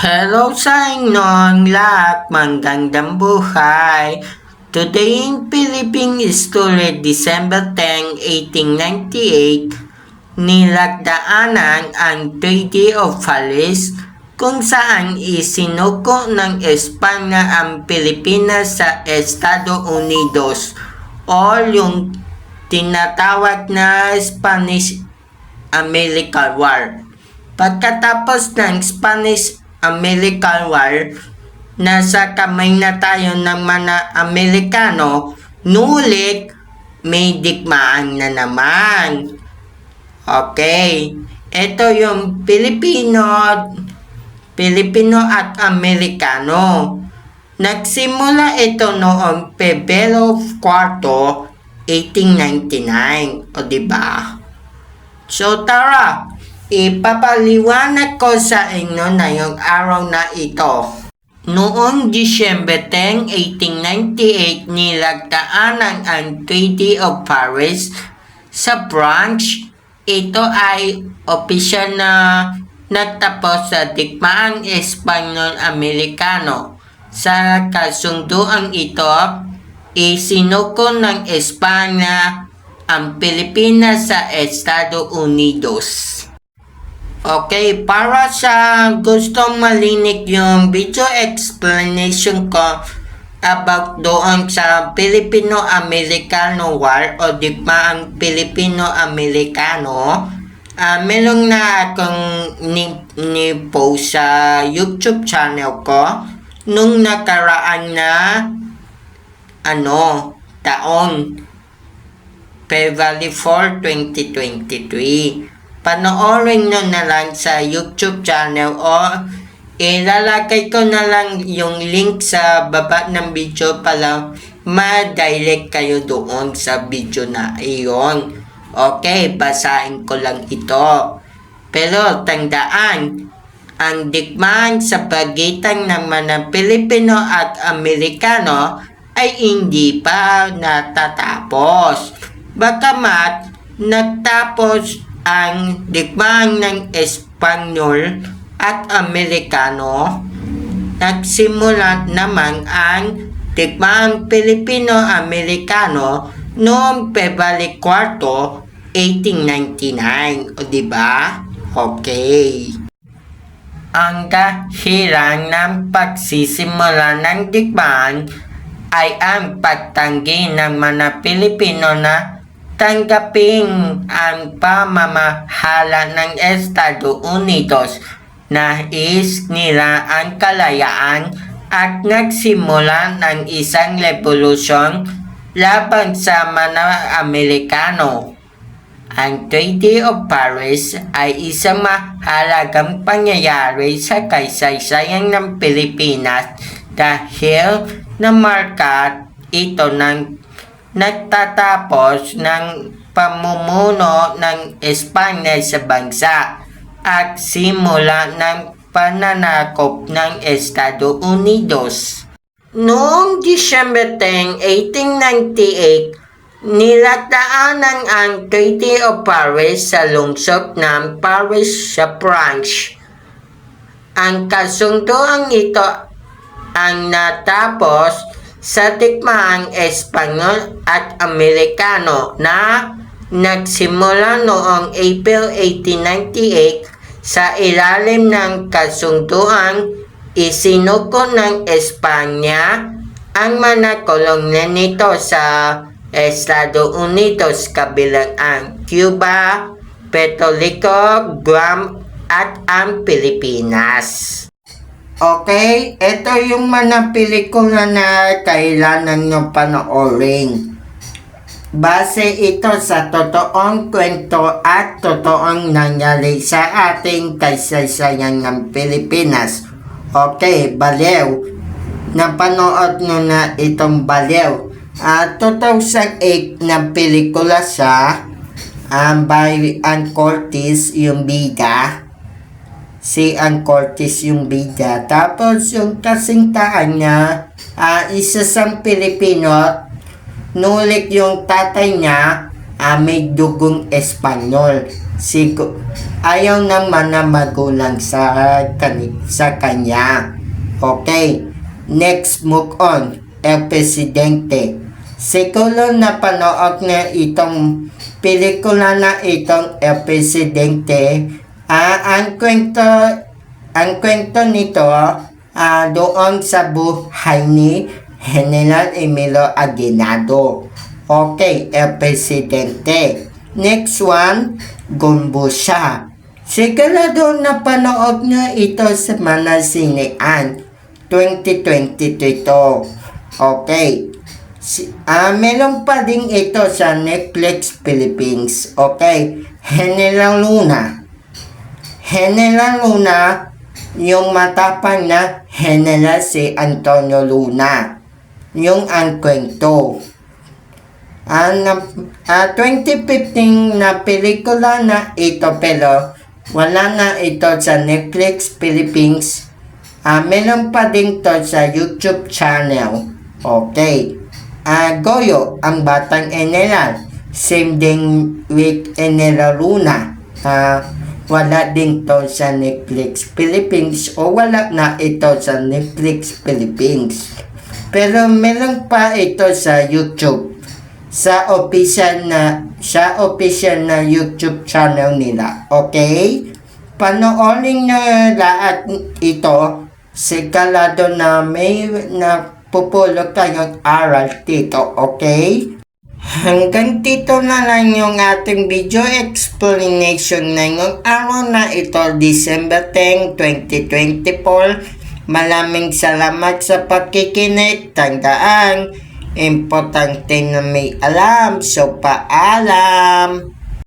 Hello sa inyong lahat, magandang buhay. Today in Philippine History, December 10, 1898, nilagdaanan ang Treaty of Paris kung saan isinuko ng Espanya ang Pilipinas sa Estados Unidos o yung tinatawag na Spanish-American War. Pagkatapos ng Spanish-American War, nasa kamay na tayo ng mga Amerikano, nulit may digmaan na naman. Okay, ito yung Pilipino, Pilipino at Amerikano. Nagsimula ito noong Pebrero 4, 1899. O diba? So tara, ipapaliwanag ko sa inyo na yung araw na ito. Noong Disyembre 10, 1898, nilagdaanan ang Treaty of Paris sa branch. Ito ay opisyal na nagtapos sa digmaang Espanyol-Amerikano. Sa kasunduang ito, isinuko ng Espanya ang Pilipinas sa Estados Unidos. Okay, para sa gustong malinig yung video explanation ko about doon sa Filipino-Americano War o digmaang Filipino-Americano, ah meron na akong ni, ni sa YouTube channel ko nung nakaraan na ano, taon February 4, 2023. Panoorin nyo na lang sa YouTube channel o ilalagay ko na lang yung link sa baba ng video para ma-direct kayo doon sa video na iyon. Okay, basahin ko lang ito. Pero tandaan, ang digmaan sa pagitan ng mga Pilipino at Amerikano ay hindi pa natatapos. Bagamat nagtapos ang digmaan ng Espanyol at Amerikano, nagsimula naman ang digmaang Pilipino-Amerikano noong February 4, 1899. O diba? Okay. Ang dahilan ng pagsisimula ng digmaan ay ang pagtanggi ng mga Pilipino na tanggapin ang pamamahala ng Estados Unidos na is nila ang kalayaan at nagsimula ng isang revolusyon laban sa mga Amerikano. Ang Treaty of Paris ay isang mahalagang pangyayari sa kaysaysayan ng Pilipinas dahil namarka ito ng nagtatapos ng pamumuno ng Espanya sa bansa at simula ng pananakop ng Estados Unidos. Noong December 10, 1898, nilagdaanan ang Treaty of Paris sa lungsod ng Paris sa France. Ang kasunduang ito ang natapos sa tikmaang Espanyol at Amerikano na nagsimula noong April 1898 sa ilalim ng kasunduang isinuko ng Espanya ang mga kolonya nito sa Estados Unidos kabilang ang Cuba, Puerto Rico, Guam at ang Pilipinas. Okay, ito yung mga pelikula na kailangan nyo panoorin. Base ito sa totoong kwento at totoong nangyari sa ating kaysaysayan ng Pilipinas. Okay, balew. Napanood nyo na itong balew. At 2008 na pelikula siya um, by Ann Curtis, yung bida si Ann Curtis yung bida. Tapos yung kasingtaan niya, ah, isa sang Pilipino, nulit yung tatay niya, ah, may dugong Espanyol. Sigo, ayaw naman na magulang sa, kani, sa kanya. Okay. Next, move on. El Presidente. Siguro napanood na itong pelikula na itong El Presidente. Ah, ang kwento, ang kwento nito, ah, doon sa buhay ni General Emilio Aguinaldo. Okay, El Presidente. Next one, Gumbusha. Sigurado na panood nyo ito sa mga sinean. 2022 ito. Okay. Si, ah, meron pa din ito sa Netflix Philippines. Okay. General Luna. General Luna, yung matapang na General si Antonio Luna. Yung ang kwento. Na, ah, 2015 na pelikula na ito pero wala na ito sa Netflix Philippines. Ah, meron pa din to sa YouTube channel. Okay. Ah, Goyo, ang batang Enelal. Same din with Enela Luna. Ah, wala din to sa Netflix Philippines o wala na ito sa Netflix Philippines. Pero meron pa ito sa YouTube sa official na sa official na YouTube channel nila. Okay? Panoorin nyo lahat ito sigurado na may na pupulo kayong aral dito. Okay? Hanggang dito na lang yung ating video explanation ngayong araw na ito, December 10, 2024. Maraming salamat sa pakikinig. Tandaan, importante na may alam. So, paalam!